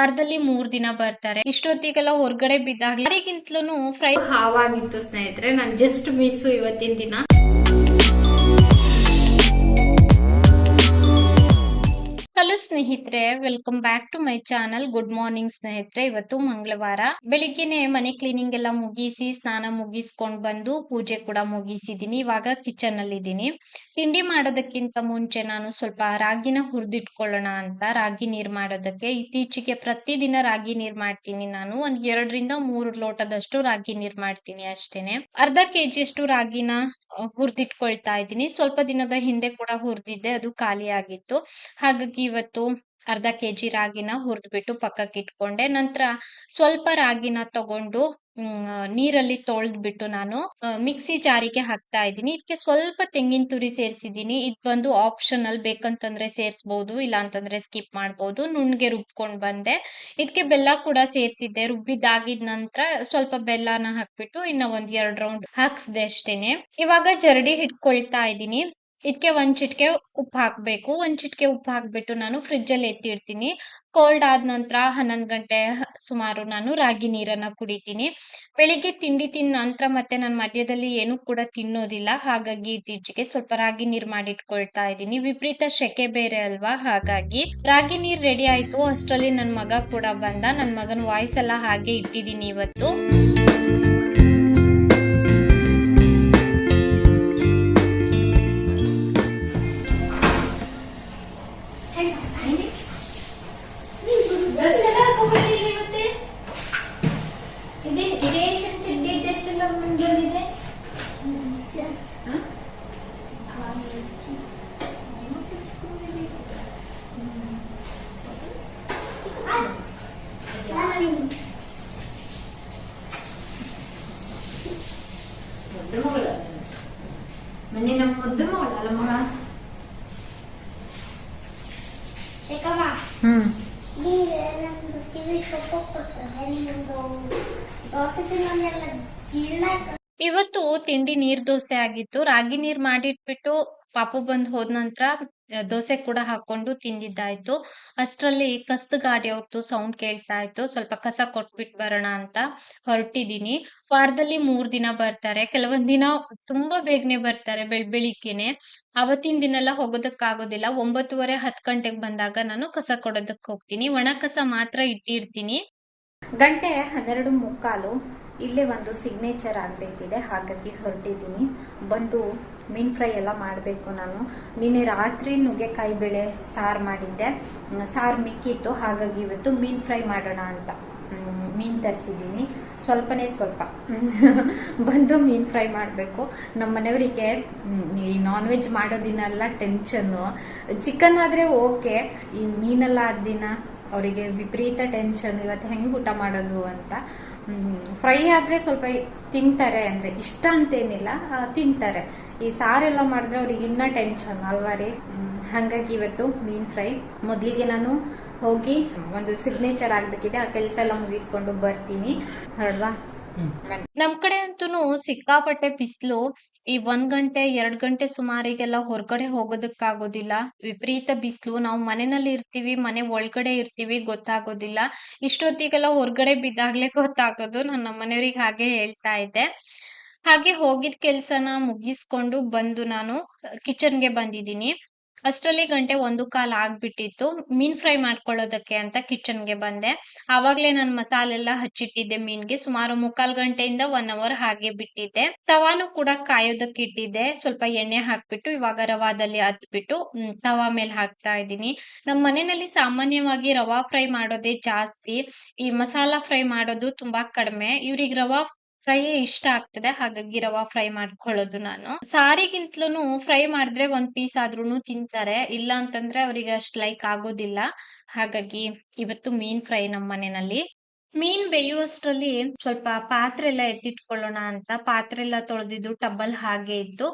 ವಾರದಲ್ಲಿ ಮೂರ್ ದಿನ ಬರ್ತಾರೆ. ಇಷ್ಟೊತ್ತಿಗೆಲ್ಲ ಹೊರ್ಗಡೆ ಬಿದ್ದಾಗ್ಲಿ ಯಾರಿಗಿಂತಲೂ ಫ್ರೈ ಹಾವಾಗಿತ್ತು ಸ್ನೇಹಿತರೆ, ನಾನು ಜಸ್ಟ್ ಮಿಸ್ ಇವತ್ತಿನ ದಿನ. ಹಲೋ ಸ್ನೇಹಿತರೆ welcome back to my channel good morning ಸ್ನೇಹಿತರೆ. ಇವತ್ತು ಮಂಗಳವಾರ. ಬೆಳಿಗ್ಗೆನೆ ಮನೆ ಕ್ಲೀನಿಂಗ್ ಎಲ್ಲ ಮುಗಿಸಿ, ಸ್ನಾನ ಮುಗಿಸ್ಕೊಂಡ್ ಬಂದು ಪೂಜೆ ಕೂಡ ಮುಗಿಸಿದೀನಿ. ಇವಾಗ ಕಿಚನ್ ಅಲ್ಲಿ ಇದ್ದೀನಿ ತಿಂಡಿ ಮಾಡೋದಕ್ಕಿಂತ ಮುಂಚೆ ನಾನು ಸ್ವಲ್ಪ ರಾಗಿನ ಹುರಿದಿಟ್ಕೊಳ್ಳೋಣ ಅಂತ. ರಾಗಿ ನೀರ್ ಮಾಡೋದಕ್ಕೆ ಇತ್ತೀಚೆಗೆ ಪ್ರತಿದಿನ ರಾಗಿ ನೀರ್ ಮಾಡ್ತೀನಿ ನಾನು. ಒಂದ್ ಎರಡರಿಂದ ಮೂರು ಲೋಟದಷ್ಟು ರಾಗಿ ನೀರ್ ಮಾಡ್ತೀನಿ ಅಷ್ಟೇನೆ. ಅರ್ಧ ಕೆಜಿ ಅಷ್ಟು ರಾಗಿನ ಹುರಿದಿಟ್ಕೊಳ್ತಾ ಇದ್ದೀನಿ ಸ್ವಲ್ಪ ದಿನದ ಹಿಂದೆ ಕೂಡ ಹುರಿದಿದ್ದೆ. ಅದು ಖಾಲಿ ಆಗಿತ್ತು ಹಾಗಾಗಿ ಇವತ್ತು ಅರ್ಧ ಕೆಜಿ ರಾಗಿನ ಹುರಿದ್ಬಿಟ್ಟು ಪಕ್ಕಕ್ಕೆ ಇಟ್ಕೊಂಡೆ. ನಂತರ ಸ್ವಲ್ಪ ರಾಗಿನ ತಗೊಂಡು ನೀರಲ್ಲಿ ತೊಳೆದ್ಬಿಟ್ಟು ನಾನು ಮಿಕ್ಸಿ ಜಾರಿಗೆ ಹಾಕ್ತಾ ಇದ್ದೀನಿ. ಇದಕ್ಕೆ ಸ್ವಲ್ಪ ತೆಂಗಿನ ತುರಿ ಸೇರಿಸಿದ್ದೀನಿ. ಇದು ಬಂದು ಆಪ್ಷನಲ್ ಬೇಕಂತಂದ್ರೆ ಸೇರಿಸ್ಬೋದು ಇಲ್ಲ ಅಂತಂದ್ರೆ ಸ್ಕಿಪ್ ಮಾಡ್ಬೋದು. ನುಣ್ಣಗೆ ರುಬ್ಕೊಂಡು ಬಂದೆ. ಇದಕ್ಕೆ ಬೆಲ್ಲ ಕೂಡ ಸೇರಿಸಿದ್ದೆ. ರುಬ್ಬಿದಾಗಿದ ನಂತರ ಸ್ವಲ್ಪ ಬೆಲ್ಲನ ಹಾಕ್ಬಿಟ್ಟು ಇನ್ನ ಒಂದ್ ಎರಡ್ ರೌಂಡ್ ಹಾಕ್ಸ್ದೆ ಅಷ್ಟೇನೆ. ಇವಾಗ ಜರಡಿ ಹಿಡ್ಕೊಳ್ತಾ ಇದ್ದೀನಿ. ಇದಕ್ಕೆ ಒಂದ್ ಚಿಟಿಕೆ ಉಪ್ಪು ಹಾಕ್ಬೇಕು. ಒಂದ್ ಚಿಟಿಕೆ ಉಪ್ಪು ಹಾಕ್ಬಿಟ್ಟು ನಾನು ಫ್ರಿಜ್ ಅಲ್ಲಿ ಎತ್ತಿಡ್ತೀನಿ ಕೋಲ್ಡ್ ಆದ ನಂತರ ಹನ್ನೊಂದ್ ಗಂಟೆ ಸುಮಾರು ನಾನು ರಾಗಿ ನೀರನ್ನ ಕುಡಿತೀನಿ. ಬೆಳಿಗ್ಗೆ ತಿಂಡಿ ತಿಂದ ನಂತರ ಮತ್ತೆ ನಾನು ಮಧ್ಯದಲ್ಲಿ ಏನು ಕೂಡ ತಿನ್ನೋದಿಲ್ಲ. ಹಾಗಾಗಿ ಇತ್ತೀಚೆಗೆ ಸ್ವಲ್ಪ ರಾಗಿ ನೀರ್ ಮಾಡಿಟ್ಕೊಳ್ತಾ ಇದ್ದೀನಿ. ವಿಪರೀತ ಶೆಕೆ ಬೇರೆ ಅಲ್ವಾ? ಹಾಗಾಗಿ ರಾಗಿ ನೀರ್ ರೆಡಿ ಆಯ್ತು. ಅಷ್ಟರಲ್ಲಿ ನನ್ನ ಮಗ ಕೂಡ ಬಂದ. ನನ್ನ ಮಗನ ವಾಯ್ಸ್ ಎಲ್ಲ ಹಾಗೆ ಇಟ್ಟಿದ್ದೀನಿ ಇವತ್ತು. ಮೊನ್ನೆ ನಮ್ಮ ಮುದ್ದು ಮಗಳಲ್ಲ ಮಗ ಹ್ಮ್ ಇವತ್ತು ತಿಂಡಿ ನೀರ್ ದೋಸೆ ಆಗಿತ್ತು. ರಾಗಿ ನೀರ್ ಮಾಡಿಟ್ಬಿಟ್ಟು ಪಾಪು ಬಂದ್ ಹೋದ ನಂತರ ದೋಸೆ ಕೂಡ ಹಾಕೊಂಡು ತಿಂದಿದ್ದಾಯ್ತು. ಅಷ್ಟ್ರಲ್ಲಿ ಕಸ್ದ ಗಾಡಿ ಅವ್ರದ್ದು ಸೌಂಡ್ ಕೇಳ್ತಾ ಇತ್ತು. ಸ್ವಲ್ಪ ಕಸ ಕೊಟ್ಬಿಟ್ ಬರೋಣ ಅಂತ ಹೊರಟಿದೀನಿ. ವಾರದಲ್ಲಿ ಮೂರ್ ದಿನ ಬರ್ತಾರೆ. ಕೆಲವೊಂದ್ ದಿನ ತುಂಬಾ ಬೇಗನೆ ಬರ್ತಾರೆ ಬೆಳ್, ಬೆಳಿಗ್ಗೆನೆ. ಅವತ್ತಿನ ದಿನ ಎಲ್ಲ ಹೋಗೋದಕ್ ಆಗೋದಿಲ್ಲ ಒಂಬತ್ತುವರೆ ಹತ್ ಗಂಟೆಗೆ ಬಂದಾಗ ನಾನು ಕಸ ಕೊಡೋದಕ್ ಹೋಗ್ತೀನಿ. ಒಣ ಕಸ ಮಾತ್ರ ಇಟ್ಟಿರ್ತೀನಿ. ಗಂಟೆ ಹನ್ನೆರಡು ಮುಕ್ಕಾಲು. ಇಲ್ಲೇ ಒಂದು ಸಿಗ್ನೇಚರ್ ಆಗಬೇಕಿದೆ, ಹಾಗಾಗಿ ಹೊರಟಿದ್ದೀನಿ. ಬಂದು ಮೀನ್ ಫ್ರೈ ಎಲ್ಲ ಮಾಡಬೇಕು ನಾನು. ನಿನ್ನೆ ರಾತ್ರಿ ನುಗ್ಗೆಕಾಯಿ ಬೇಳೆ ಸಾರು ಮಾಡಿದ್ದೆ. ಸಾರು ಮಿಕ್ಕಿತ್ತು, ಹಾಗಾಗಿ ಇವತ್ತು ಮೀನ್ ಫ್ರೈ ಮಾಡೋಣ ಅಂತ. ಮೀನ್ ತರಿಸಿದ್ದೀನಿ. ಸ್ವಲ್ಪನೇ ಸ್ವಲ್ಪ. ಬಂದು ಮೀನ್ ಫ್ರೈ ಮಾಡಬೇಕು. ನಮ್ಮ ಮನೆಯವರಿಗೆ ಈ ನಾನ್ ವೆಜ್ ಮಾಡೋದಿನಲ್ಲ ದಿನ ಟೆನ್ಷನ್ನು ಚಿಕನ್ ಆದರೆ ಓಕೆ. ಈ ಮೀನೆಲ್ಲ ಆದ ದಿನ ಅವರಿಗೆ ವಿಪರೀತ ಟೆನ್ಷನ್ ಇವತ್ತು ಹೆಂಗೆ ಊಟ ಮಾಡೋದು ಅಂತ. ಫ್ರೈ ಆದ್ರೆ ಸ್ವಲ್ಪ ತಿಂತಾರೆ, ಅಂದ್ರೆ ಇಷ್ಟ ಅಂತೇನಿಲ್ಲ ತಿಂತಾರೆ. ಈ ಸಾರೆಲ್ಲ ಮಾಡಿದ್ರೆ ಅವ್ರಿಗೆ ಇನ್ನ ಟೆನ್ಷನ್ ಅಲ್ವಾ ರೀ? ಹಾಗಾಗಿ ಇವತ್ತು ಮೀನ್ ಫ್ರೈ. ಮೊದಲಿಗೆ ನಾನು ಹೋಗಿ ಒಂದು ಸಿಗ್ನೇಚರ್ ಆಗ್ಬೇಕಿದೆ, ಆ ಕೆಲಸ ಎಲ್ಲ ಮುಗಿಸ್ಕೊಂಡು ಬರ್ತೀನಿ. ಹೊರಡ್ವಾ ನಮ್ ಕಡೆ ಅಂತೂ ಸಿಕ್ಕಾಪಟ್ಟೆ ಬಿಸ್ಲು. ಈ ಒಂದ್ ಗಂಟೆ, ಎರಡ್ ಗಂಟೆ ಸುಮಾರಿಗೆಲ್ಲ ಹೊರಗಡೆ ಹೋಗೋದಕ್ಕಾಗೋದಿಲ್ಲ. ವಿಪರೀತ ಬಿಸ್ಲು. ನಾವು ಮನೆಯಲ್ಲಿ ಇರ್ತೀವಿ, ಮನೆ ಒಳಗಡೆ ಇರ್ತೀವಿ, ಗೊತ್ತಾಗೋದಿಲ್ಲ. ಇಷ್ಟೊತ್ತಿಗೆಲ್ಲ ಹೊರಗಡೆ ಬಿದ್ದಾಗ್ಲೇ ಗೊತ್ತಾಗೋದು. ನಾನು ನಮ್ಮ ಮನೆಯವ್ರಿಗೆ ಹಾಗೆ ಹೇಳ್ತಾ ಇದ್ದೆ. ಹಾಗೆ ಹೋಗಿದ್ ಕೆಲ್ಸನ ಮುಗಿಸ್ಕೊಂಡು ಬಂದು ನಾನು ಕಿಚನ್ಗೆ ಬಂದಿದ್ದೀನಿ. ಅಷ್ಟರಲ್ಲಿ ಗಂಟೆ ಒಂದು ಕಾಲ್ ಆಗ್ಬಿಟ್ಟಿತ್ತು. ಮೀನ್ ಫ್ರೈ ಮಾಡ್ಕೊಳ್ಳೋದಕ್ಕೆ ಅಂತ ಕಿಚನ್ಗೆ ಬಂದೆ. ಆವಾಗ್ಲೇ ನಾನು ಮಸಾಲೆ ಎಲ್ಲ ಹಚ್ಚಿಟ್ಟಿದ್ದೆ ಮೀನ್ಗೆ. ಸುಮಾರು ಮುಕ್ಕಾಲ್ ಗಂಟೆಯಿಂದ ಒನ್ ಅವರ್ ಹಾಗೆ ಬಿಟ್ಟಿದ್ದೆ. ತವಾನು ಕೂಡ ಕಾಯೋದಕ್ಕೆ ಇಟ್ಟಿದ್ದೆ. ಸ್ವಲ್ಪ ಎಣ್ಣೆ ಹಾಕ್ಬಿಟ್ಟು ಇವಾಗ ರವಾದಲ್ಲಿ ಹತ್ಬಿಟ್ಟು ತವಾ ಮೇಲೆ ಹಾಕ್ತಾ ಇದ್ದೀನಿ. ನಮ್ಮ ಮನೆಯಲ್ಲಿ ಸಾಮಾನ್ಯವಾಗಿ ರವಾ ಫ್ರೈ ಮಾಡೋದೇ ಜಾಸ್ತಿ. ಈ ಮಸಾಲಾ ಫ್ರೈ ಮಾಡೋದು ತುಂಬಾ ಕಡಿಮೆ. ಇವ್ರಿಗೆ ರವಾ ಫ್ರೈ ಇಷ್ಟ ಆಗ್ತದೆ, ಹಾಗಾಗಿ ರವಾ ಫ್ರೈ ಮಾಡ್ಕೊಳ್ಳೋದು ನಾನು. ಸಾರಿಗಿಂತಲೂ ಫ್ರೈ ಮಾಡಿದ್ರೆ ಒಂದ್ ಪೀಸ್ ಆದ್ರೂನು ತಿಂತಾರೆ. ಇಲ್ಲ ಅಂತಂದ್ರೆ ಅವ್ರಿಗೆ ಅಷ್ಟ್ ಲೈಕ್ ಆಗೋದಿಲ್ಲ. ಹಾಗಾಗಿ ಇವತ್ತು ಮೀನ್ ಫ್ರೈ ನಮ್ಮ ಮನೆಯಲ್ಲಿ. ಮೀನ್ ಬೇಯುವಷ್ಟರಲ್ಲಿ ಸ್ವಲ್ಪ ಪಾತ್ರೆ ಎಲ್ಲ ಎತ್ತಿಟ್ಕೊಳ್ಳೋಣ ಅಂತ. ಪಾತ್ರೆ ಎಲ್ಲ ತೊಳೆದಿದ್ದು ಟಬ್ಬಲ್ ಹಾಗೆ ಇತ್ತು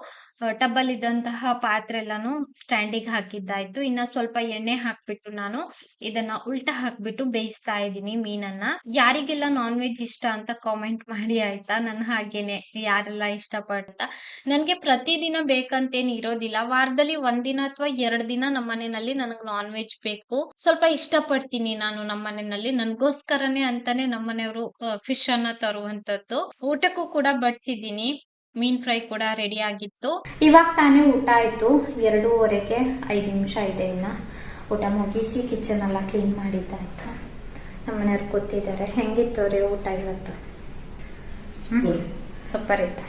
ಟಬ್ಬಲ್ ಇದ್ದಂತಹ ಪಾತ್ರೆ ಎಲ್ಲಾನು ಸ್ಟ್ಯಾಂಡಿಗೆ ಹಾಕಿದ್ದಾಯ್ತು. ಇನ್ನ ಸ್ವಲ್ಪ ಎಣ್ಣೆ ಹಾಕ್ಬಿಟ್ಟು ನಾನು ಇದನ್ನ ಉಲ್ಟಾ ಹಾಕ್ಬಿಟ್ಟು ಬೇಯಿಸ್ತಾ ಇದ್ದೀನಿ ಮೀನನ್ನ. ಯಾರಿಗೆಲ್ಲ ನಾನ್ ವೆಜ್ ಇಷ್ಟ ಅಂತ ಕಾಮೆಂಟ್ ಮಾಡಿ ಆಯ್ತಾ? ನನ್ ಹಾಗೇನೆ ಯಾರೆಲ್ಲ ಇಷ್ಟಪಡ್ತ? ನನ್ಗೆ ಪ್ರತಿದಿನ ಬೇಕಂತೇನು ಇರೋದಿಲ್ಲ. ವಾರದಲ್ಲಿ ಒಂದಿನ ಅಥವಾ ಎರಡ್ ದಿನ ನಮ್ಮ ಮನೆಯಲ್ಲಿ ನನಗ್ ನಾನ್ ವೆಜ್ ಬೇಕು. ಸ್ವಲ್ಪ ಇಷ್ಟಪಡ್ತೀನಿ ನಾನು ನಮ್ಮ ಮನೆಯಲ್ಲಿ. ನನ್ಗೋಸ್ಕರನೇ ಅಂತಾನೆ ನಮ್ಮ ಮನೆಯವರು ಫಿಶ್ ಅನ್ನ ತರುವಂತದ್ದು ಊಟಕ್ಕೂ ಕೂಡ ಬಡ್ಸಿದ್ದೀನಿ. ಮೀನ್ ಫ್ರೈ ಕೂಡ ರೆಡಿ ಆಗಿತ್ತು. ಇವಾಗ ತಾನೇ ಊಟ ಆಯ್ತು. ಎರಡೂವರೆಗೆ ಐದು ನಿಮಿಷ ಇದೆ ಇನ್ನ. ಊಟ ಮುಗಿಸಿ ಕಿಚನ್ ಎಲ್ಲ ಕ್ಲೀನ್ ಮಾಡಿದ್ದಾಯ್ತು. ನಮ್ಮ ಮನೆಯವ್ರು ಕೂತಿದ್ದಾರೆ. ಹೆಂಗಿತ್ತು ರೀ ಊಟ ಇವತ್ತು? ಸೂಪರ್. ಇತ್ತ?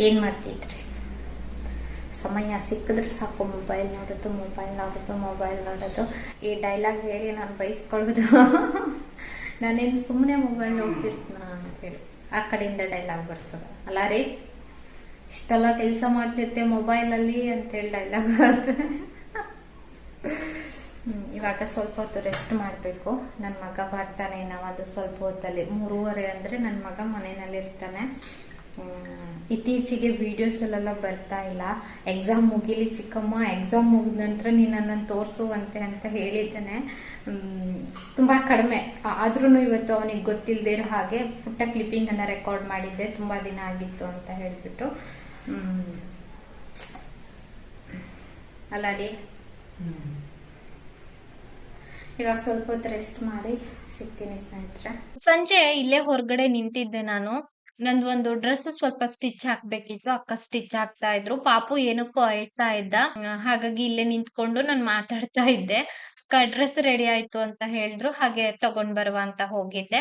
ಏನು ಮಾಡ್ತಿದ್ರಿ? ಸಮಯ ಸಿಕ್ಕಿದ್ರೆ ಸಾಕು. ಮೊಬೈಲ್ ನೋಡೋದು ಮೊಬೈಲ್ ನೋಡೋದು ಮೊಬೈಲ್ ನೋಡೋದು. ಈ ಡೈಲಾಗ್ ಹೇಳಿ ನಾನು ಬೈಸ್ಕೊಳ್ಳೋದು ನಾನೇನು ಸುಮ್ಮನೆ ಮೊಬೈಲ್ ನೋಡ್ತಿರ್ತೀನ ಅಂತೇಳಿ ಆ ಕಡೆಯಿಂದ ಡೈಲಾಗ್ ಬರ್ತದೆ. ಅಲ್ಲ ರೀ, ಇಷ್ಟೆಲ್ಲ ಕೆಲಸ ಮಾಡ್ತಿರ್ತೆ ಮೊಬೈಲಲ್ಲಿ ಅಂತೇಳಿ ಡೈಲಾಗ್ ಬರ್ತದೆ. ಇವಾಗ ಸ್ವಲ್ಪ ಹೊತ್ತು ರೆಸ್ಟ್ ಮಾಡಬೇಕು. ನನ್ನ ಮಗ ಬರ್ತಾನೆ ನಾವು ಅದು ಸ್ವಲ್ಪ ಹೊತ್ತಲ್ಲಿ ಮೂರುವರೆ ಅಂದರೆ ನನ್ನ ಮಗ ಮನೆಯಲ್ಲಿ ಇರ್ತಾನೆ ಇತ್ತೀಚೆಗೆ ವಿಡಿಯೋಸ್ ಎಲ್ಲ ಬರ್ತಾ ಇಲ್ಲ. ಎಕ್ಸಾಮ್ ಮುಗಿಲಿ ಚಿಕ್ಕಮ್ಮ ಎಕ್ಸಾಮ್ ಮುಗಿದ ನಂತರ ನೀನು ತೋರಿಸುವಂತೆ ಅಂತ ಹೇಳಿದ್ದಾನೆ. ತುಂಬಾ ಕಡಿಮೆ. ಆದ್ರೂ ಇವತ್ತು ಅವನಿಗೆ ಗೊತ್ತಿಲ್ಲದೆ ಇರೋ ಹಾಗೆ ಪುಟ್ಟ ಕ್ಲಿಪ್ಪಿಂಗ್ ಅನ್ನ ರೆಕಾರ್ಡ್ ಮಾಡಿದ್ದೆ. ತುಂಬಾ ದಿನ ಆಗಿತ್ತು ಅಂತ ಹೇಳ್ಬಿಟ್ಟು. ಅಲ್ಲ ರೀ? ಇವಾಗ ಸ್ವಲ್ಪ ಹೊತ್ತು ರೆಸ್ಟ್ ಮಾಡಿ. ಸಿಗ್ತೀನಿ ಸ್ನೇಹಿತರೆ. ಸಂಜೆ ಇಲ್ಲೇ ಹೊರಗಡೆ ನಿಂತಿದ್ದೆ ನಾನು. ನಂದು ಒಂದು ಡ್ರೆಸ್ ಸ್ವಲ್ಪ ಸ್ಟಿಚ್ ಹಾಕ್ಬೇಕಿತ್ತು. ಅಕ್ಕ ಸ್ಟಿಚ್ ಹಾಕ್ತಾ ಇದ್ರು. ಪಾಪು ಏನಕ್ಕೂ ಅಳ್ತಾ ಇದ್ದ. ಹಾಗಾಗಿ ಇಲ್ಲೇ ನಿಂತ್ಕೊಂಡು ನಾನು ಮಾತಾಡ್ತಾ ಇದ್ದೆ. ಅಕ್ಕ ಡ್ರೆಸ್ ರೆಡಿ ಆಯ್ತು ಅಂತ ಹೇಳಿದ್ರು. ಹಾಗೆ ತಗೊಂಡ್ ಬರುವ ಅಂತ ಹೋಗಿದ್ದೆ.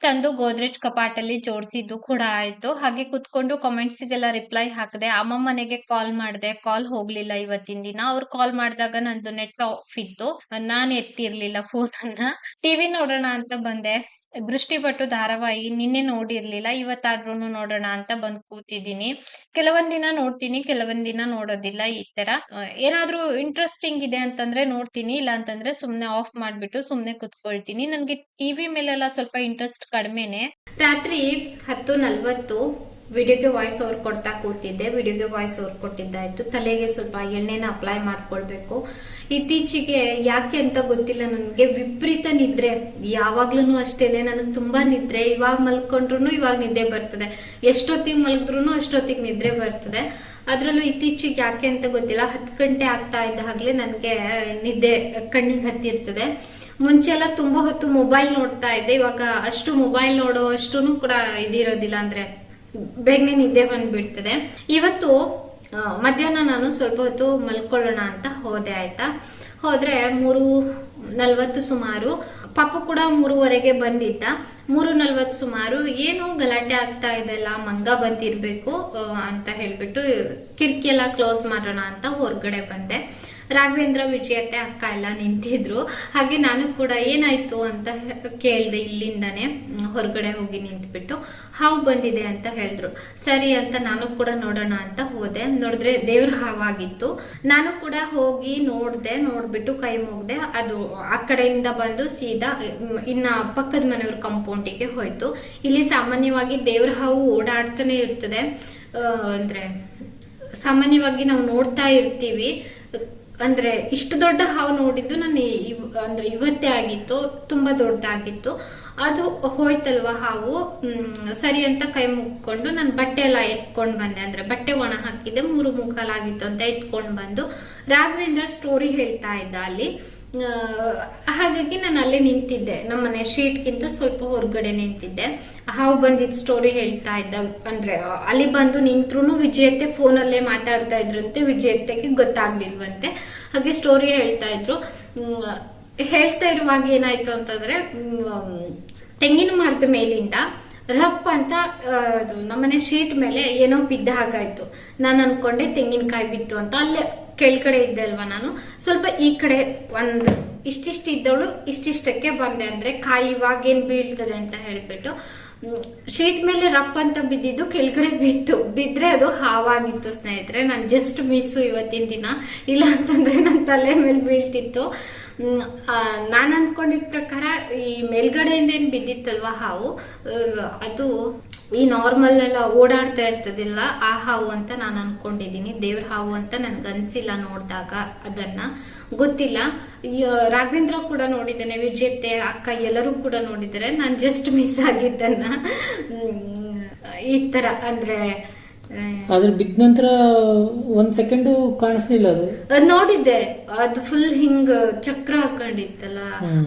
ತಂದು ಗೋದ್ರೇಜ್ ಕಪಾಟಲ್ಲಿ ಜೋಡಿಸಿದ್ದು ಕೂಡ ಆಯ್ತು. ಹಾಗೆ ಕುತ್ಕೊಂಡು ಕಾಮೆಂಟ್ಸ್ ಗೆಲ್ಲ ರಿಪ್ಲೈ ಹಾಕಿದೆ, ಅಮ್ಮ ಮನೆಗೆ ಕಾಲ್ ಮಾಡಿದೆ. ಕಾಲ್ ಹೋಗ್ಲಿಲ್ಲ ಇವತ್ತಿನ ದಿನ. ಅವ್ರು ಕಾಲ್ ಮಾಡಿದಾಗ ನಂದು ನೆಟ್ ಆಫ್ ಇತ್ತು. ನಾನ್ ಎತ್ತಿರ್ಲಿಲ್ಲ ಫೋನ್ ಅನ್ನ. ಟಿವಿ ನೋಡೋಣ ಅಂತ ಬಂದೆ. ದೃಷ್ಟಿಪಟ್ಟು ಧಾರಾವಾಹಿ ನಿನ್ನೆ ನೋಡಿರ್ಲಿಲ್ಲ ಇವತ್ತಾದ್ರೂ ನೋಡೋಣ ಅಂತ ಬಂದ್ ಕೂತಿದ್ದೀನಿ. ಕೆಲವೊಂದ್ ದಿನ ನೋಡ್ತೀನಿ, ಕೆಲವೊಂದ್ ದಿನ ನೋಡೋದಿಲ್ಲ ಈ ತರ. ಏನಾದ್ರೂ ಇಂಟ್ರೆಸ್ಟಿಂಗ್ ಇದೆ ಅಂತಂದ್ರೆ ನೋಡ್ತೀನಿ, ಇಲ್ಲ ಅಂತಂದ್ರೆ ಸುಮ್ನೆ ಆಫ್ ಮಾಡ್ಬಿಟ್ಟು ಸುಮ್ನೆ ಕುತ್ಕೊಳ್ತೀನಿ. ನನ್ಗೆ ಟಿವಿ ಮೇಲೆಲ್ಲ ಸ್ವಲ್ಪ ಇಂಟ್ರೆಸ್ಟ್ ಕಡಿಮೆನೆ. ರಾತ್ರಿ ಹತ್ತು ನಲ್ವತ್ತು ವಿಡಿಯೋಗೆ ವಾಯ್ಸ್ ಓವರ್ ಕೊಡ್ತಾ ಕೂತಿದ್ದೆ. ವಿಡಿಯೋಗೆ ವಾಯ್ಸ್ ಓವರ್ ಕೊಟ್ಟಿದ್ದಾಯ್ತು. ತಲೆಗೆ ಸ್ವಲ್ಪ ಎಣ್ಣೆನ ಅಪ್ಲೈ ಮಾಡ್ಕೊಳ್ಬೇಕು. ಇತ್ತೀಚೆಗೆ ಯಾಕೆ ಅಂತ ಗೊತ್ತಿಲ್ಲ ನನಗೆ. ವಿಪರೀತ ನಿದ್ರೆ. ಯಾವಾಗ್ಲೂ ಅಷ್ಟೇನೆ ನನಗೆ ತುಂಬಾ ನಿದ್ರೆ. ಇವಾಗ ಮಲ್ಕೊಂಡ್ರು ಇವಾಗ ನಿದ್ದೆ ಬರ್ತದೆ. ಎಷ್ಟೊತ್ತಿಗೆ ಮಲಗಿದ್ರು ಅಷ್ಟೊತ್ತಿಗೆ ನಿದ್ರೆ ಬರ್ತದೆ. ಅದ್ರಲ್ಲೂ ಇತ್ತೀಚೆಗೆ ಯಾಕೆ ಅಂತ ಗೊತ್ತಿಲ್ಲ. ಹತ್ತು ಗಂಟೆ ಆಗ್ತಾ ಇದ್ದಾಗಲೇ ನನಗೆ ನಿದ್ದೆ ಕಣ್ಣಿಗೆ ಹತ್ತಿರ್ತದೆ. ಮುಂಚೆ ಎಲ್ಲ ತುಂಬಾ ಹೊತ್ತು ಮೊಬೈಲ್ ನೋಡ್ತಾ ಇದ್ದೆ. ಇವಾಗ ಅಷ್ಟು ಮೊಬೈಲ್ ನೋಡೋ ಅಷ್ಟು ಕೂಡ ಇದಿರೋದಿಲ್ಲ ಅಂದ್ರೆ ಬೇಗನೆ ನಿದ್ದೆ ಬಂದ್ಬಿಡ್ತದೆ. ಇವತ್ತು ಮಧ್ಯಾಹ್ನ ನಾನು ಸ್ವಲ್ಪ ಹೊತ್ತು ಮಲ್ಕೊಳ್ಳೋಣ ಅಂತ ಹೋದೆ ಆಯ್ತಾ? ಹೋದ್ರೆ ಮೂರು ನಲ್ವತ್ತು ಸುಮಾರು, ಪಾಪ ಕೂಡ ಮೂರುವರೆಗೆ ಬಂದಿದ್ದ. ಮೂರು ನಲ್ವತ್ತು ಸುಮಾರು, ಏನು ಗಲಾಟೆ ಆಗ್ತಾ ಇದೆಲ್ಲ ಮಂಗ ಬಂದಿರ್ಬೇಕು ಅಂತ ಹೇಳ್ಬಿಟ್ಟು ಕಿಟಕಿ ಎಲ್ಲ ಕ್ಲೋಸ್ ಮಾಡೋಣ ಅಂತ ಹೊರಗಡೆ ಬಂದೆ. ರಾಘವೇಂದ್ರ ವಿಜಯತೆ ಅಕ್ಕ ಎಲ್ಲ ನಿಂತಿದ್ರು. ಹಾಗೆ ನಾನು ಕೂಡ ಏನಾಯ್ತು ಅಂತ ಕೇಳಿದೆ ಇಲ್ಲಿಂದಾನೆ ಹೊರಗಡೆ ಹೋಗಿ ನಿಂತ್ಬಿಟ್ಟು, ಹಾವು ಬಂದಿದೆ ಅಂತ ಹೇಳಿದ್ರು. ಸರಿ ಅಂತ ನಾನು ಕೂಡ ನೋಡೋಣ ಅಂತ ಹೋದೆ. ನೋಡಿದ್ರೆ ದೇವ್ರ ಹಾವಾಗಿತ್ತು. ನಾನು ಕೂಡ ಹೋಗಿ ನೋಡ್ದೆ, ನೋಡ್ಬಿಟ್ಟು ಕೈ ಮುಗ್ದೆ. ಅದು ಆ ಕಡೆಯಿಂದ ಬಂದು ಸೀದಾ ಇನ್ನ ಪಕ್ಕದ ಮನೆಯವ್ರ ಕಂಪೌಂಡಿಗೆ ಹೋಯ್ತು. ಇಲ್ಲಿ ಸಾಮಾನ್ಯವಾಗಿ ದೇವ್ರ ಹಾವು ಓಡಾಡ್ತಾನೆ ಇರ್ತದೆ. ಅಂದ್ರೆ ಸಾಮಾನ್ಯವಾಗಿ ನಾವು ನೋಡ್ತಾ ಇರ್ತೀವಿ. ಅಂದ್ರೆ ಇಷ್ಟು ದೊಡ್ಡ ಹಾವು ನೋಡಿದ್ದು ನಾನು ಅಂದ್ರೆ ಇವತ್ತೇ ಆಗಿತ್ತು, ತುಂಬಾ ದೊಡ್ಡದಾಗಿತ್ತು. ಅದು ಹೋಯ್ತಲ್ವಾ ಹಾವು? ಸರಿ ಅಂತ ಕೈ ಮುಕ್ಕೊಂಡು ನಾನು ಬಟ್ಟೆ ಎಲ್ಲ ಎತ್ಕೊಂಡ್ ಬಂದೆ. ಅಂದ್ರೆ ಬಟ್ಟೆ ಒಣ ಹಾಕಿದ್ದೆ, ಮೂರು ಮುಕ್ಕಾಲಾಗಿತ್ತು ಅಂತ ಎತ್ಕೊಂಡ್ ಬಂದು. ರಾಘವೇಂದ್ರ ಸ್ಟೋರಿ ಹೇಳ್ತಾ ಇದ್ದ ಅಲ್ಲಿ. ಹಾಗಾಗಿ ನಾನು ಅಲ್ಲೇ ನಿಂತಿದ್ದೆ. ನಮ್ಮ ಮನೆ ಶೀಟ್ಗಿಂತ ಸ್ವಲ್ಪ ಹೊರಗಡೆ ನಿಂತಿದ್ದೆ. ಹಾವು ಬಂದಿದ್ ಸ್ಟೋರಿ ಹೇಳ್ತಾ ಇದ್ದ, ಅಂದ್ರೆ ಅಲ್ಲಿ ಬಂದು ನಿಂತ್ರು ವಿಜಯತೆ ಫೋನಲ್ಲೇ ಮಾತಾಡ್ತಾ ಇದ್ರಂತೆ ವಿಜಯತೆಗೆ ಗೊತ್ತಾಗ್ಲಿಲ್ವಂತೆ. ಹಾಗೆ ಸ್ಟೋರಿ ಹೇಳ್ತಾ ಇದ್ರು. ಹೇಳ್ತಾ ಇರುವಾಗ ಏನಾಯ್ತು ಅಂತಂದ್ರೆ ತೆಂಗಿನ ಮರದ ಮೇಲಿಂದ ರಪ್ ಅಂತ ನಮ್ಮನೆ ಶೀಟ್ ಮೇಲೆ ಏನೋ ಬಿದ್ದ ಹಾಗಾಯ್ತು. ನಾನು ಅನ್ಕೊಂಡೆ ತೆಂಗಿನಕಾಯಿ ಬಿತ್ತು ಅಂತ. ಅಲ್ಲೇ ಕೆಳಗಡೆ ಇದ್ದೆ ಅಲ್ವಾ ನಾನು? ಸ್ವಲ್ಪ ಈ ಕಡೆ ಒಂದು ಇಷ್ಟಿಷ್ಟು ಇದ್ದವಳು ಇಷ್ಟಿಷ್ಟಕ್ಕೆ ಬಂದೆ ಅಂದ್ರೆ ಕಾಯಿ ಇವಾಗ ಏನ್ ಬೀಳ್ತದೆ ಅಂತ ಹೇಳ್ಬಿಟ್ಟು. ಶೀಟ್ ಮೇಲೆ ರಪ್ ಅಂತ ಬಿದ್ದಿದ್ದು ಕೆಳಗಡೆ ಬಿತ್ತು. ಬಿದ್ರೆ ಅದು ಹಾವಾಗಿತ್ತು ಸ್ನೇಹಿತರೆ. ನಾನು ಜಸ್ಟ್ ಮಿಸ್ಸು ಇವತ್ತಿನ ದಿನ. ಇಲ್ಲ ಅಂತಂದ್ರೆ ನನ್ನ ತಲೆ ಮೇಲೆ ಬೀಳ್ತಿತ್ತು. ನಾನು ಅನ್ಕೊಂಡಿದ್ ಪ್ರಕಾರ ಈ ಮೇಲ್ಗಡೆಯಿಂದ ಏನು ಬಿದ್ದಿತ್ತಲ್ವ ಹಾವು? ಅದು ಈ ನಾರ್ಮಲ್ ಎಲ್ಲ ಓಡಾಡ್ತಾ ಇರ್ತದಿಲ್ಲ ಆ ಹಾವು ಅಂತ ನಾನು ಅನ್ಕೊಂಡಿದೀನಿ ದೇವ್ರ ಹಾವು ಅಂತ ನನ್ಗೆ ಅನ್ಸಿಲ್ಲ ನೋಡಿದಾಗ ಅದನ್ನ. ಗೊತ್ತಿಲ್ಲ. ರಾಘವೇಂದ್ರ ಕೂಡ ನೋಡಿದ್ದಾನೆ, ವಿಜೇತೆ, ಅಕ್ಕ ಎಲ್ಲರೂ ಕೂಡ ನೋಡಿದ್ದಾರೆ. ನಾನು ಜಸ್ಟ್ ಮಿಸ್ ಆಗಿದ್ದನ್ನ. ಈ ತರ. ಅಂದ್ರೆ ಆದ್ರೆ ಬಿದ್ದ ನಂತರ ಒಂದ್ ಸೆಕೆಂಡು ಕಾಣಿಸ್ಲಿಲ್ಲ ಅದು. ಅದ್ ನೋಡಿದ್ದೆ. ಅದು ಫುಲ್ ಹಿಂಗ್ ಚಕ್ರ ಹಾಕೊಂಡಿತ್ತಲ್ಲ.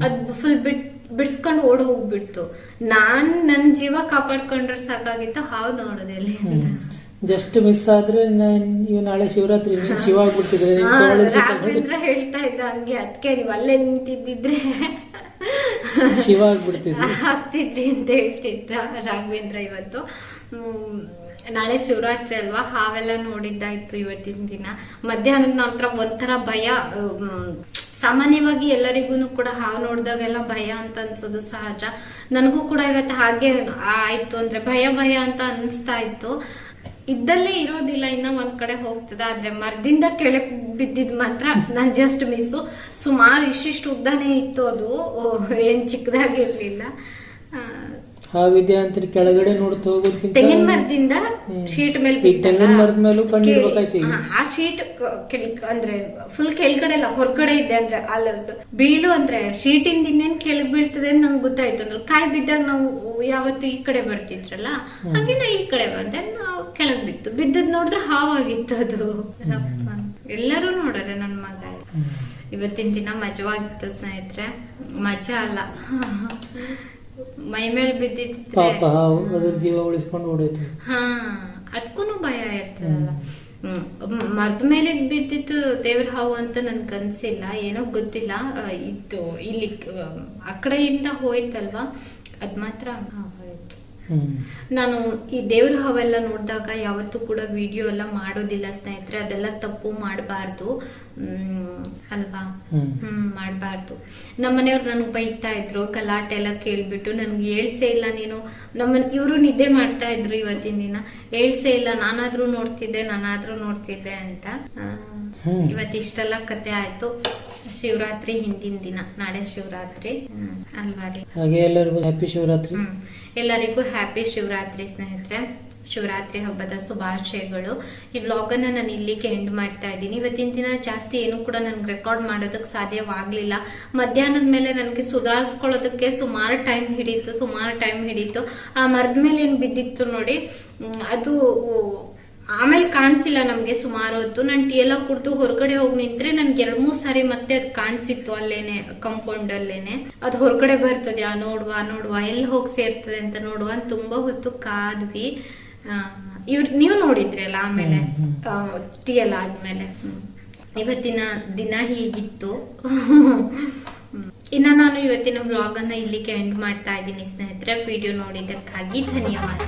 ಅದ್ ಫುಲ್ ಬಿಟ್ ಬಿಡ್ಸ್ಕೊಂಡು ಓಡ್ ಹೋಗ್ಬಿಡ್ತು. ನಾನ್ ನನ್ ಜೀವ ಕಾಪಾಡ್ಕೊಂಡ್ರೆ ಸಾಕಾಗಿತ್ತು ಹಾವ್ ನೋಡದೆ ಅಲ್ಲಿ. ಜಸ್ಟ್ ಮಿಸ್ ಆದ್ರೆ ಇವ್ ನಾಳೆ ಶಿವರಾತ್ರಿ ಶಿವ ಆಗ್ಬಿಡ್ತಿದ್ರೆ ಹೇಳ್ತಾ ಇದ್ದ ಹಂಗೆ ಅದಕ್ಕೆ ನೀವ್ ಅಲ್ಲೇ ನಿಂತಿದ್ದಿದ್ರೆ ಶಿವ ಆಗ್ತಿದ್ರಿ ಅಂತ ಹೇಳ್ತಿದ್ದ ರಾಘವೇಂದ್ರ ಇವತ್ತು. ನಾಳೆ ಶಿವರಾತ್ರಿ ಅಲ್ವಾ? ಹಾವೆಲ್ಲ ನೋಡಿದ್ದಾಯ್ತು ಇವತ್ತಿನ ದಿನ. ಮಧ್ಯಾಹ್ನದ ನಂತರ ಒಂಥರ ಭಯ ಸಾಮಾನ್ಯವಾಗಿ ಎಲ್ಲರಿಗೂ ಕೂಡ ಹಾವು ನೋಡಿದಾಗೆಲ್ಲ ಭಯ ಅಂತ ಅನ್ಸೋದು ಸಹಜ. ನನಗೂ ಕೂಡ ಇವತ್ತು ಹಾಗೆ ಆಯ್ತು ಅಂದ್ರೆ ಭಯ ಭಯ ಅಂತ ಅನಿಸ್ತಾ ಇತ್ತು. ಇದ್ದಲ್ಲೇ ಇರೋದಿಲ್ಲ, ಇನ್ನ ಒಂದ್ ಕಡೆ ಹೋಗ್ತದ. ಆದ್ರೆ ಮರದಿಂದ ಕೆಳಕ್ ಬಿದ್ದಿದ್ ಮಾತ್ರ ನಾನ್ ಜಸ್ಟ್ ಮಿಸ್ಸು ಸುಮಾರು ಇಷ್ಟಿಷ್ಟು ಉದ್ದಾನೇ ಇತ್ತು ಅದು. ಏನ್ ಚಿಕ್ಕದಾಗಿರ್ಲಿಲ್ಲ. ಆ, ಹಾವಿದ್ಯಾ ಅಂತ ಕೆಳಗಡೆ ನೋಡ್ತಾ ಹೋಗೋದಕ್ಕಿಂತ ತೆಂಗಿನ ಮರದಿಂದ ಶೀಟ್ ಮೇಲೆ ಈಗ ತೆಂಗಿನ ಮರದ ಮೇಲೂ ಕಣ್ಣು ಇಡ್ಬೇಕಾಯ್ತು ಈಗ. ಆ ಶೀಟ್ ಅಂದ್ರೆ ಫುಲ್ ಕೆಳಗಡೆ ಅಲ್ಲ ಹೊರಗಡೆ ಇದೆ ಅಂದ್ರೆ ಅಲ್ಲ ಬೀಳು ಅಂದ್ರೆ ಶೀಟಿಂದ ಇನ್ನೇನ್ ಕೆಳಗ್ ಬೀಳ್ತದೆ ಅಂತ ನಂಗೆ ಗೊತ್ತಾಯ್ತು. ಅಂದ್ರೆ ಕಾಯಿ ಬಿದ್ದಾಗ ನಾವು ಯಾವತ್ತು ಈ ಕಡೆ ಬರ್ತಿದ್ರಲ್ಲ? ಹಾಗೆ ನಾ ಈ ಕಡೆ ಬಂದೆ ನಾವು ಕೆಳಗ್ ಬಿತ್ತು. ಬಿದ್ದದ್ ನೋಡಿದ್ರೆ ಹಾವಾಗಿತ್ತು ಅದು. ಎಲ್ಲರೂ ನೋಡರೆ ನನ್ನ ಮಗ. ಇವತ್ತಿನ ದಿನ ಮಜವಾಗಿತ್ತು ಸ್ನೇಹಿತರೆ. ಮಜಾ ಅಲ್ಲ. ಮೈ ಮೇಲೆ ಬಿದ್ದಿದ್ರೆ ಪಾಪ ಅದ್ರ ಜೀವ ಉಳಿಸ್ಕೊಂಡು ಓಡೋಯ್ತು. ಹಾ ಅದಕ್ಕೂ ಭಯ ಇರ್ತದಲ್ಲ. ಹ್ಮ್. ಮರದ ಮೇಲೆ ಬಿದ್ದಿತ್ತು ದೇವ್ರ ಹಾವು ಅಂತ ನನ್ ಕನ್ಸಿಲ್ಲ ಏನೋ ಗೊತ್ತಿಲ್ಲ. ಇತ್ತು ಇಲ್ಲಿ ಆ, ಕಡೆಯಿಂದ ಹೋಯ್ತಲ್ವಾ? ಅದ್ ಮಾತ್ರ ಹೋಯ್ತು. ನಾನು ಈ ದೇವ್ರ ಹಾವೆಲ್ಲ ನೋಡಿದಾಗ ಯಾವತ್ತೂ ಕೂಡ ವಿಡಿಯೋ ಎಲ್ಲ ಮಾಡೋದಿಲ್ಲ ಸ್ನೇಹಿತರೆ ಅದೆಲ್ಲ ತಪ್ಪು ಮಾಡಬಾರ್ದು. ಅಲ್ವಾ? ಹ್ಮ್. ಮಾಡಬಾರ್ದು. ನಮ್ಮನೆಯವ್ರು ನನಗೆ ಬೈತಾ ಇದ್ರು ಗಲಾಟೆ ಎಲ್ಲ ಕೇಳ್ಬಿಟ್ಟು ನನ್ಗೆ ಹೇಳ್ಸೇ ಇಲ್ಲ ನೀನು. ನಮ್ಮ ಇವರು ನಿದ್ದೆ ಮಾಡ್ತಾ ಇದ್ರು ಇವತ್ತಿನ ದಿನ. ಹೇಳ್ಸೇ ಇಲ್ಲ ನಾನಾದ್ರೂ ನೋಡ್ತಿದ್ದೆ ನಾನಾದ್ರೂ ನೋಡ್ತಿದ್ದೆ ಅಂತ. ಇವತ್ತು ಇಷ್ಟೆಲ್ಲ ಕತೆ ಆಯ್ತು. ಶಿವರಾತ್ರಿ ಹಿಂದಿನ ದಿನ ನಾಳೆ ಶಿವರಾತ್ರಿ. ಅಲ್ವಾ ರೀ? ಹಾಗೆ ಎಲ್ಲರಿಗೂ ಹ್ಯಾಪಿ ಶಿವರಾತ್ರಿ. ಎಲ್ಲರಿಗೂ ಹ್ಯಾಪಿ ಶಿವರಾತ್ರಿ ಸ್ನೇಹಿತರೆ. ಶಿವರಾತ್ರಿ ಹಬ್ಬದ ಶುಭಾಶಯಗಳು. ಈ ಬ್ಲಾಗ್ ಅನ್ನ ನಾನು ಇಲ್ಲಿಗೆ ಎಂಡ್ ಮಾಡ್ತಾ ಇದ್ದೀನಿ. ಇವತ್ತಿನ ದಿನ ಜಾಸ್ತಿ ಏನು ಕೂಡ ನನ್ಗೆ ರೆಕಾರ್ಡ್ ಮಾಡೋದಕ್ಕೆ ಸಾಧ್ಯವಾಗ್ಲಿಲ್ಲ. ಮಧ್ಯಾಹ್ನದ ಮೇಲೆ ನನಗೆ ಸುಧಾರಿಸ್ಕೊಳ್ಳೋದಕ್ಕೆ ಸುಮಾರು ಟೈಮ್ ಹಿಡೀತು ಸುಮಾರು ಟೈಮ್ ಹಿಡೀತು. ಆ ಮರದ ಮೇಲೆ ಏನು ಬಿದ್ದಿತ್ತು ನೋಡಿ ಅದು ಆಮೇಲೆ ಕಾಣಿಸಿಲ್ಲ ನಮ್ಗೆ ಸುಮಾರು ಹೊತ್ತು. ನಾನು ಟೀ ಎಲ್ಲ ಕುಡ್ದು ಹೊರಗಡೆ ಹೋಗಿ ನಿಂತ್ರೆ ನನ್ಗೆ ಎರಡು ಮೂರು ಸಾರಿ ಮತ್ತೆ ಅದು ಕಾಣಿಸಿತ್ತು ಅಲ್ಲೇನೆ ಕಂಪೌಂಡ್ ಅಲ್ಲೇನೆ. ಅದು ಹೊರಗಡೆ ಬರ್ತದೆ ನೋಡುವ ನೋಡುವ ಎಲ್ಲಿ ಹೋಗಿ ಸೇರ್ತದೆ ಅಂತ ನೋಡುವ ತುಂಬಾ ಹೊತ್ತು ಕಾದ್ವಿ. ಇವ್ರ, ನೀವು ನೋಡಿದ್ರಿ ಅಲ್ಲ ಆಮೇಲೆ ಟೀ ಎಲ್ಲ ಆದ್ಮೇಲೆ. ಇವತ್ತಿನ ದಿನ ಹೀಗಿತ್ತು. ಇನ್ನ ನಾನು ಇವತ್ತಿನ ಬ್ಲಾಗ್ ಅನ್ನ ಇಲ್ಲಿಗೆ ಎಂಡ್ ಮಾಡ್ತಾ ಇದ್ದೀನಿ ಸ್ನೇಹಿತರೆ. ವಿಡಿಯೋ ನೋಡಿದ್ದಕ್ಕಾಗಿ ಧನ್ಯವಾದ.